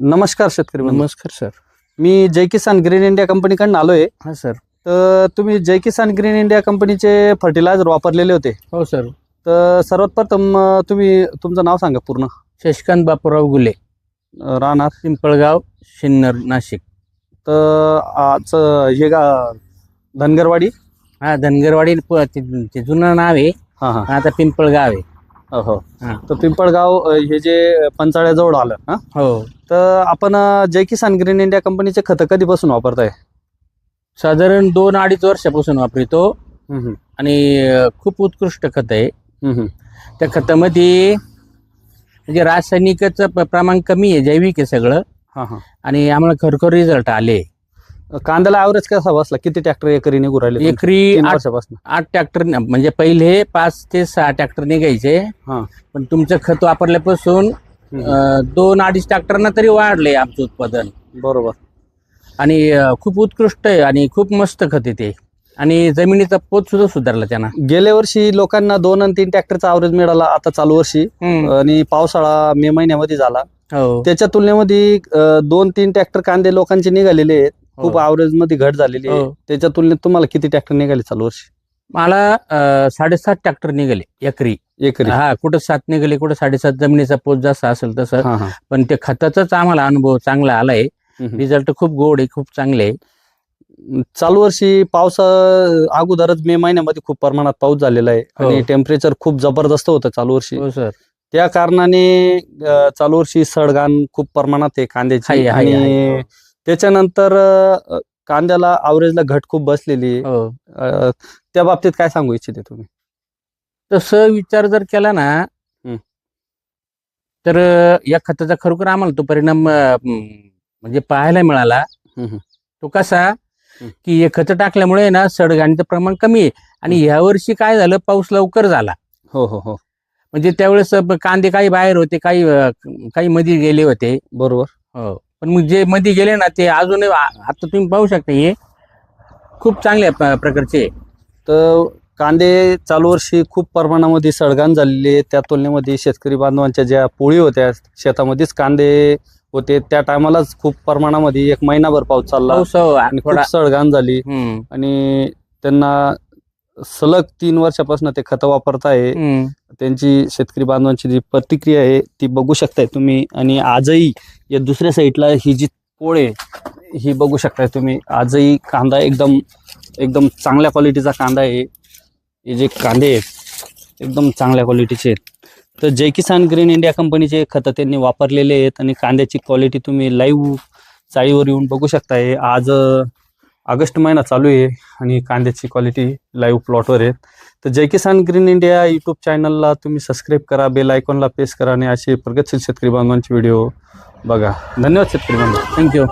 नमस्कार शेतकरी बंधू. नमस्कार सर. मी जय किसान ग्रीन इंडिया कंपनीकडून आलोय. हा सर. तर तुम्ही जय किसान ग्रीन इंडिया कंपनीचे फर्टिलायझर वापरलेले होते. हो सर. तर सर्वात प्रथम अं, तुम्ही तुमचं नाव सांगा पूर्ण. शशिकांत बापूराव गुले. अं, राहणार? पिंपळगाव शिन्नर नाशिक. तर आज अं, हे गा धनगरवाडी? हा धनगरवाडी प- ते ते जुनं नाव आहे. हा हा. आता पिंपळगाव आहे. हो, हो. हा. तर पिंपळगाव अं, हे जे पंचाळ्याजवळ आलं हा? हो. तर आपण अं, जय किसान ग्रीन इंडिया कंपनीचे खतं कधीपासून वापरताय? साधारण दोन अडीच वर्षापासून वापरतो. हम्म, आणि अं, खूप उत्कृष्ट खत आहे. हम्म, हम्म. त्या खतामध्ये म्हणजे रासायनिकचं प- प्रमाण कमी आहे जैविक आहे सगळं. हा हा. आणि आम्हाला खरोखर रिझल्ट आले. कांद्याला ॲव्हरेज कसा बसला? किती ट्रॅक्टर एकरी निघू राहिले तुमचे? एकरी तीन आठ वर्षापासून. आठ ट्रॅक्टर म्हणजे पहिले पाच ते सहा ट्रॅक्टर निघायचे. हा. पण तुमचं खत वापरल्यापासून अं, दोन अडीच ट्रॅक्टरना तरी वाढले आमचं उत्पादन. बरोबर. आणि अं, खूप उत्कृष्ट आहे आणि खूप मस्त खत आहे ते. आणि जमिनीचा पोत सुद्धा सुधारला त्यांना. गेल्या वर्षी लोकांना दोन आणि तीन ट्रॅक्टरचा ॲव्हरेज मिळाला आता चालू वर्षी. आणि पावसाळा मे महिन्यामध्ये झाला. हो. त्याच्या तुलनेमध्ये अं, दोन तीन ट्रॅक्टर कांदे लोकांचे निघालेले आहेत. खूप हो. ॲव्हरेजमध्ये घट झालेली आहे. हो. त्याच्या तुलनेत तुम्हाला किती ट्रॅक्टर निघाले चालू वर्षी? मला अं, साडेसात ट्रॅक्टर निघाले एकरी. एकरी. हा कुठं सात निघाले कुठं साडेसात जमिनीचा पोत जास्त असेल तसं. हा हा. पण ते खताचाच आम्हाला अनुभव चांगला आलाय. हम्म. रिझल्ट खूप गोड आहे खूप चांगले आहे. चालू वर्षी पावसा अगोदरच मे महिन्यामध्ये खूप प्रमाणात पाऊस झालेला आहे. हो. आणि टेम्परेचर खूप जबरदस्त होतं चालू वर्षी. हो सर. त्या कारणाने अं, चालू वर्षी सडगाण खूप प्रमाणात आहे कांद्याची. आणि त्याच्यानंतर अं, कांद्याला आवरेजला घट खूप बसलेली आहे. हो. अं, त्या बाबतीत काय सांगू इच्छिते तुम्ही? तसं विचार जर केला ना. तर या खताचा खरोखर आम्हाला तो परिणाम अं, म्हणजे पाहायला मिळाला हम्म. तो कसा. की हे खत टाकल्यामुळे ना सडगाणीचं प्रमाण कमी आहे आणि ह्या वर्षी काय झालं पाऊस लवकर झाला हो हो हो म्हणजे त्यावेळेस ब- कांदे काही बाहेर होते काही अं, काही मध्ये गेले होते बरोबर हो पण मग जे मध्ये गेले ना ते अजून आता तुम्ही पाहू शकता हे खूप चांगल्या प- प्रकारचे आहे. तर कांदे चालू वर्षी खूप प्रमाणामध्ये सडगाण झालेले आहे. त्या तुलनेमध्ये शेतकरी बांधवांच्या ज्या पोळी होत्या शेतामध्येच कांदे होते. त्या टायमालाच खूप प्रमाणामध्ये एक महिनाभर पाऊस चालला हो, आणि खूप सडगाण झाली. आणि त्यांना सलग तीन वर्षापासून ते खतं वापरताय. हम्म. त्यांची शेतकरी बांधवांची जी प्रतिक्रिया आहे ती बघू शकताय तुम्ही. आणि आजही या दुसऱ्या साईडला ही जी पोळ आहे ही बघू शकताय तुम्ही. आजही कांदा एकदम एकदम चांगल्या क्वालिटीचा कांदा आहे. हे जे कांदे आहेत एकदम चांगल्या क्वालिटीचे आहेत. तर जय किसान ग्रीन इंडिया कंपनीचे खतं त्यांनी वापरलेले आहेत आणि कांद्याची क्वालिटी तुम्ही लाईव्ह चाळीवर येऊन बघू शकताय आज ऑगस्ट महिना चालू आहे आणि कांद्याची क्वालिटी लाईव्ह प्लॉटवर आहेत. तर Jai Kisan green India YouTube चॅनलला तुम्ही सबस्क्राईब करा बेल आयकॉनला प्रेस करा आणि असे प्रगतशील शेतकरी बांधवांचे व्हिडिओ बघा. धन्यवाद शेतकरी बांधव. थँक्यू